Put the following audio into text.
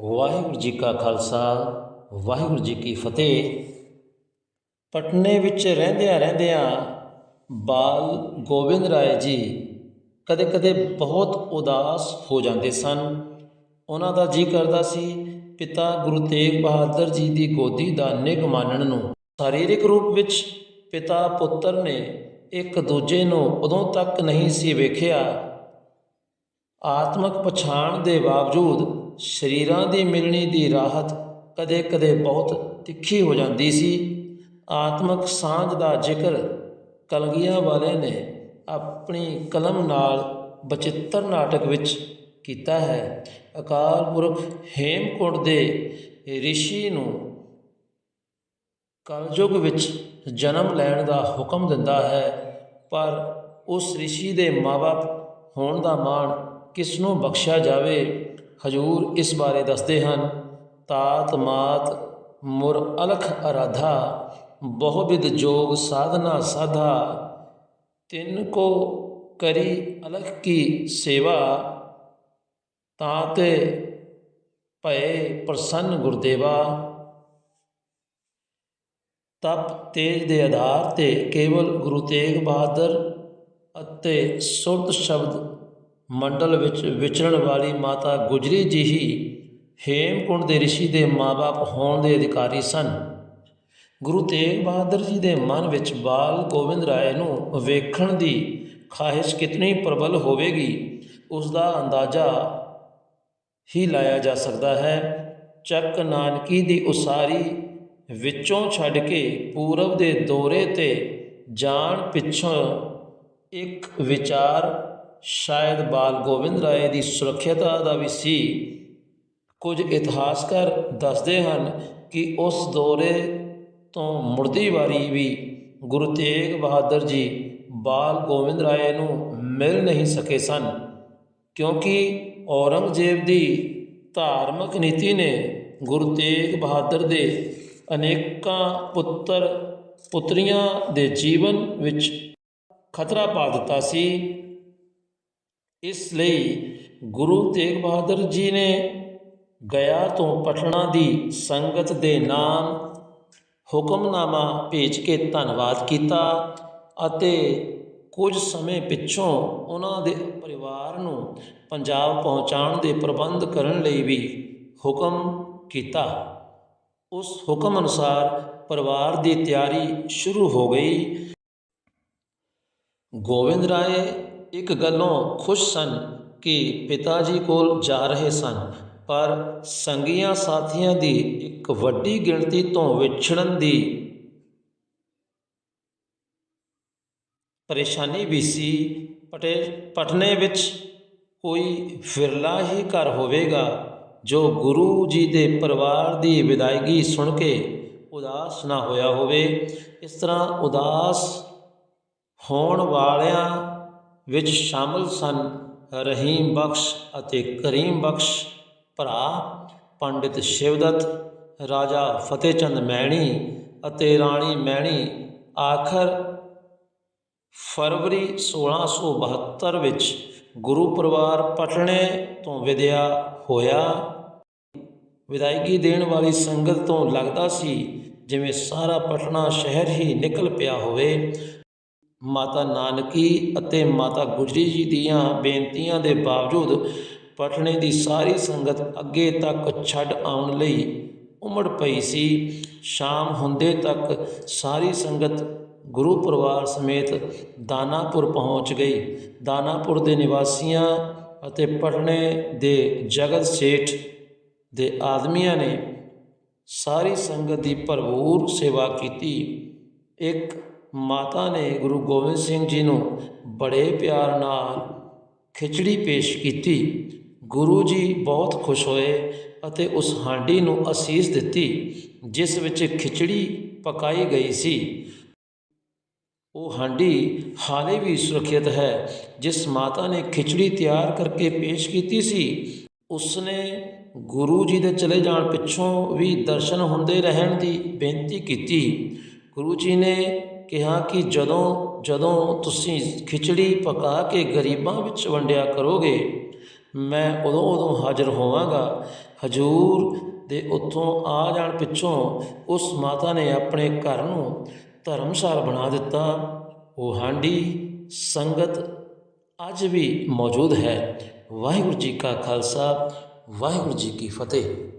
ਵਾਹਿਗੁਰੂ ਜੀ ਕਾ ਖਾਲਸਾ, ਵਾਹਿਗੁਰੂ ਜੀ ਕੀ ਫਤਿਹ। ਪਟਨੇ ਵਿੱਚ ਰਹਿੰਦਿਆਂ ਰਹਿੰਦਿਆਂ ਬਾਲ ਗੋਬਿੰਦ ਰਾਏ ਜੀ ਕਦੇ ਕਦੇ ਬਹੁਤ ਉਦਾਸ ਹੋ ਜਾਂਦੇ ਸਨ। ਉਹਨਾਂ ਦਾ ਜੀ ਕਰਦਾ ਸੀ, ਪਿਤਾ ਗੁਰੂ ਤੇਗ ਬਹਾਦਰ ਜੀ ਦੀ ਗੋਦੀ ਦਾ ਨਿੱਘ ਮਾਨਣ ਨੂੰ। ਸਰੀਰਕ ਰੂਪ ਵਿੱਚ ਪਿਤਾ ਪੁੱਤਰ ਨੇ ਇੱਕ ਦੂਜੇ ਨੂੰ ਉਦੋਂ ਤੱਕ ਨਹੀਂ ਸੀ ਵੇਖਿਆ। ਆਤਮਿਕ ਪਛਾਣ ਦੇ ਬਾਵਜੂਦ ਸਰੀਰਾਂ ਦੀ ਮਿਲਣੀ ਦੀ ਰਾਹਤ ਕਦੇ-ਕਦੇ ਬਹੁਤ ਤਿੱਖੀ ਹੋ ਜਾਂਦੀ ਸੀ। ਆਤਮਕ ਸਾਂਝ ਦਾ ਜ਼ਿਕਰ ਕਲਗੀਆਂ ਵਾਲੇ ਨੇ ਆਪਣੀ ਕਲਮ ਨਾਲ ਬਚਿੱਤਰ ਨਾਟਕ ਵਿੱਚ ਕੀਤਾ ਹੈ। ਅਕਾਲ ਪੁਰਖ ਹੇਮਕੁੰਟ ਦੇ ਰਿਸ਼ੀ ਨੂੰ ਕਲਯੁਗ ਵਿੱਚ ਜਨਮ ਲੈਣ ਦਾ ਹੁਕਮ ਦਿੰਦਾ ਹੈ, ਪਰ ਉਸ ਰਿਸ਼ੀ ਦੇ ਮਾਪੇ ਹੋਣ ਦਾ ਮਾਣ ਕਿਸ ਨੂੰ ਬਖਸ਼ਿਆ ਜਾਵੇ ਹਜੂਰ ਇਸ ਬਾਰੇ ਦੱਸਦੇ ਹਨ, ਤਾਤ ਮਾਤ ਮੁਰ ਅਲਖ ਅਰਾਧਾ ਬਹੁਵਿਦ ਜੋਗ ਸਾਧਨਾ ਸਾਧਾ, ਤਿੰਨ ਕੋ ਕਰੀ ਅਲਖ ਕੀ ਸੇਵਾ, ਤਾਂ ਤੇ ਭਏ ਪ੍ਰਸੰਨ ਗੁਰਦੇਵਾ। ਤਪ ਤੇਜ ਦੇ ਆਧਾਰ ਤੇ ਕੇਵਲ ਗੁਰੂ ਤੇਗ ਬਹਾਦਰ ਅਤੇ ਸੁਰਤ ਸ਼ਬਦ ਮੰਡਲ ਵਿੱਚ ਵਿਚਰਨ ਵਾਲੀ ਮਾਤਾ ਗੁਜਰੀ ਜੀ ਹੀ ਹੇਮਕੁੰਡ ਦੇ ਰਿਸ਼ੀ ਦੇ ਮਾਪੇ ਹੋਣ ਦੇ ਅਧਿਕਾਰੀ ਸਨ। ਗੁਰੂ ਤੇਗ ਬਹਾਦਰ ਜੀ ਦੇ ਮਨ ਵਿੱਚ ਬਾਲ ਗੋਬਿੰਦ ਰਾਏ ਨੂੰ ਵੇਖਣ ਦੀ ਖਾਹਿਸ਼ ਕਿਤਨੀ ਪ੍ਰਬਲ ਹੋਵੇਗੀ ਉਸ ਦਾ ਅੰਦਾਜ਼ਾ ਹੀ ਲਾਇਆ ਜਾ ਸਕਦਾ ਹੈ। ਚੱਕ ਨਾਨਕੀ ਦੀ ਉਸਾਰੀ ਵਿੱਚੋਂ ਛੱਡ ਕੇ ਪੂਰਬ ਦੇ ਦੌਰੇ ਤੇ ਜਾਣ ਪਿੱਛੋਂ ਇੱਕ ਵਿਚਾਰ ਸ਼ਾਇਦ ਬਾਲ ਗੋਬਿੰਦ ਰਾਏ ਦੀ ਸੁਰੱਖਿਅਤਾ ਦਾ ਵੀ ਸੀ। ਕੁਝ ਇਤਿਹਾਸਕਾਰ ਦੱਸਦੇ ਹਨ ਕਿ ਉਸ ਦੌਰੇ ਤੋਂ ਮੁੜਦੀ ਵਾਰੀ ਵੀ ਗੁਰੂ ਤੇਗ ਬਹਾਦਰ ਜੀ ਬਾਲ ਗੋਬਿੰਦ ਰਾਏ ਨੂੰ ਮਿਲ ਨਹੀਂ ਸਕੇ ਸਨ, ਕਿਉਂਕਿ ਔਰੰਗਜ਼ੇਬ ਦੀ ਧਾਰਮਿਕ ਨੀਤੀ ਨੇ ਗੁਰੂ ਤੇਗ ਬਹਾਦਰ ਦੇ ਅਨੇਕਾਂ ਪੁੱਤਰ ਪੁੱਤਰੀਆਂ ਦੇ ਜੀਵਨ ਵਿੱਚ ਖਤਰਾ ਪਾ ਦਿੱਤਾ ਸੀ। ਇਸ ਲਈ ਗੁਰੂ ਤੇਗ ਬਹਾਦਰ ਜੀ ਨੇ ਗਿਆ ਤੋਂ ਪਟਨਾ ਦੀ ਸੰਗਤ ਦੇ ਨਾਮ ਹੁਕਮਨਾਮਾ ਭੇਜ ਕੇ ਧੰਨਵਾਦ ਕੀਤਾ ਅਤੇ ਕੁਝ ਸਮੇਂ ਪਿੱਛੋਂ ਉਹਨਾਂ ਦੇ ਪਰਿਵਾਰ ਨੂੰ ਪੰਜਾਬ ਪਹੁੰਚਾਉਣ ਦੇ ਪ੍ਰਬੰਧ ਕਰਨ ਲਈ ਵੀ ਹੁਕਮ ਕੀਤਾ। ਉਸ ਹੁਕਮ ਅਨੁਸਾਰ ਪਰਿਵਾਰ ਦੀ ਤਿਆਰੀ ਸ਼ੁਰੂ ਹੋ ਗਈ। ਗੋਬਿੰਦ ਰਾਏ ਇੱਕ ਗੱਲੋਂ ਖੁਸ਼ ਸਨ ਕਿ ਪਿਤਾ ਜੀ ਕੋਲ ਜਾ ਰਹੇ ਸਨ, ਪਰ ਸੰਗੀਆਂ ਸਾਥੀਆਂ ਦੀ ਇੱਕ ਵੱਡੀ ਗਿਣਤੀ ਤੋਂ ਵਿਛੜਨ ਦੀ ਪਰੇਸ਼ਾਨੀ ਵੀ ਸੀ। ਪਟੇ, ਪਟਨੇ ਵਿੱਚ ਕੋਈ ਫਿਰਲਾ ਹੀ ਘਰ ਹੋਵੇਗਾ, ਜੋ ਗੁਰੂ ਜੀ ਦੇ ਪਰਿਵਾਰ ਦੀ ਵਿਦਾਇਗੀ ਸੁਣ ਕੇ ਉਦਾਸ ਨਾ ਹੋਇਆ ਹੋਵੇ। ਇਸ ਤਰ੍ਹਾਂ ਉਦਾਸ ਹੋਣ ਵਾਲਿਆਂ ਵਿੱਚ ਸ਼ਾਮਲ ਸਨ। ਰਹੀਮ ਬਖਸ਼ ਅਤੇ ਕਰੀਮ ਬਖਸ਼ ਭਰਾ ਪੰਡਿਤ ਸ਼ਿਵਦੱਤ, ਰਾਜਾ ਫਤਿਹਚੰਦ ਮੈਣੀ ਅਤੇ ਰਾਣੀ ਮੈਣੀ ਆਖਰ ਫਰਵਰੀ 1672 ਵਿੱਚ ਗੁਰੂ ਪਰਿਵਾਰ ਪਟਣੇ ਤੋਂ ਵਿਦਿਆ ਹੋਇਆ। ਵਿਦਾਇਗੀ ਦੇਣ ਵਾਲੀ ਸੰਗਤ ਤੋਂ ਲੱਗਦਾ ਸੀ, ਜਿਵੇਂ ਸਾਰਾ ਪਟਨਾ ਸ਼ਹਿਰ ਹੀ ਨਿਕਲ ਪਿਆ ਹੋਵੇ। ਮਾਤਾ ਨਾਨਕੀ ਅਤੇ ਮਾਤਾ ਗੁਜਰੀ ਜੀ ਦੀਆਂ ਬੇਨਤੀਆਂ ਦੇ ਬਾਵਜੂਦ ਪਟਨੇ ਦੀ ਸਾਰੀ ਸੰਗਤ ਅੱਗੇ ਤੱਕ ਛੱਡ ਆਉਣ ਲਈ ਉਮੜ ਪਈ ਸੀ। ਸ਼ਾਮ ਹੁੰਦੇ ਤੱਕ ਸਾਰੀ ਸੰਗਤ ਗੁਰੂ ਪਰਿਵਾਰ ਸਮੇਤ ਦਾਨਾਪੁਰ ਪਹੁੰਚ ਗਈ। ਦਾਨਾਪੁਰ ਦੇ ਨਿਵਾਸੀਆਂ ਅਤੇ ਪਟਨੇ ਦੇ ਜਗਤ ਸੇਠ ਦੇ ਆਦਮੀਆਂ ਨੇ ਸਾਰੀ ਸੰਗਤ ਦੀ ਭਰਪੂਰ ਸੇਵਾ ਕੀਤੀ। ਇੱਕ ਮਾਤਾ ਨੇ ਗੁਰੂ ਗੋਬਿੰਦ ਸਿੰਘ ਜੀ ਨੂੰ ਬੜੇ ਪਿਆਰ ਨਾਲ ਖਿਚੜੀ ਪੇਸ਼ ਕੀਤੀ। ਗੁਰੂ ਜੀ ਬਹੁਤ ਖੁਸ਼ ਹੋਏ ਅਤੇ ਉਸ ਹਾਂਡੀ ਨੂੰ ਅਸੀਸ ਦਿੱਤੀ, ਜਿਸ ਵਿੱਚ ਖਿਚੜੀ ਪਕਾਈ ਗਈ ਸੀ। ਉਹ ਹਾਂਡੀ ਹਾਲੇ ਵੀ ਸੁਰੱਖਿਅਤ ਹੈ। ਜਿਸ ਮਾਤਾ ਨੇ ਖਿਚੜੀ ਤਿਆਰ ਕਰਕੇ ਪੇਸ਼ ਕੀਤੀ ਸੀ, ਉਸਨੇ ਗੁਰੂ ਜੀ ਦੇ ਚਲੇ ਜਾਣ ਪਿੱਛੋਂ ਵੀ ਦਰਸ਼ਨ ਹੁੰਦੇ ਰਹਿਣ ਦੀ ਬੇਨਤੀ ਕੀਤੀ। ਗੁਰੂ ਜੀ ਨੇ ਕਿਹਾ ਕਿ ਜਦੋਂ ਜਦੋਂ ਤੁਸੀਂ ਖਿਚੜੀ ਪਕਾ ਕੇ ਗਰੀਬਾਂ ਵਿੱਚ ਵੰਡਿਆ ਕਰੋਗੇ, ਮੈਂ ਉਦੋਂ ਉਦੋਂ ਹਾਜ਼ਰ ਹੋਵਾਂਗਾ। ਹਜੂਰ ਦੇ ਉੱਥੋਂ ਆ ਜਾਣ ਪਿੱਛੋਂ ਉਸ ਮਾਤਾ ਨੇ ਆਪਣੇ ਘਰ ਨੂੰ ਧਰਮਸ਼ਾਲ ਬਣਾ ਦਿੱਤਾ। ਉਹ ਹਾਂਡੀ, ਸੰਗਤ ਅੱਜ ਵੀ ਮੌਜੂਦ ਹੈ। ਵਾਹਿਗੁਰੂ ਜੀ ਕਾ ਖਾਲਸਾ, ਵਾਹਿਗੁਰੂ ਜੀ ਕੀ ਫਤਿਹ।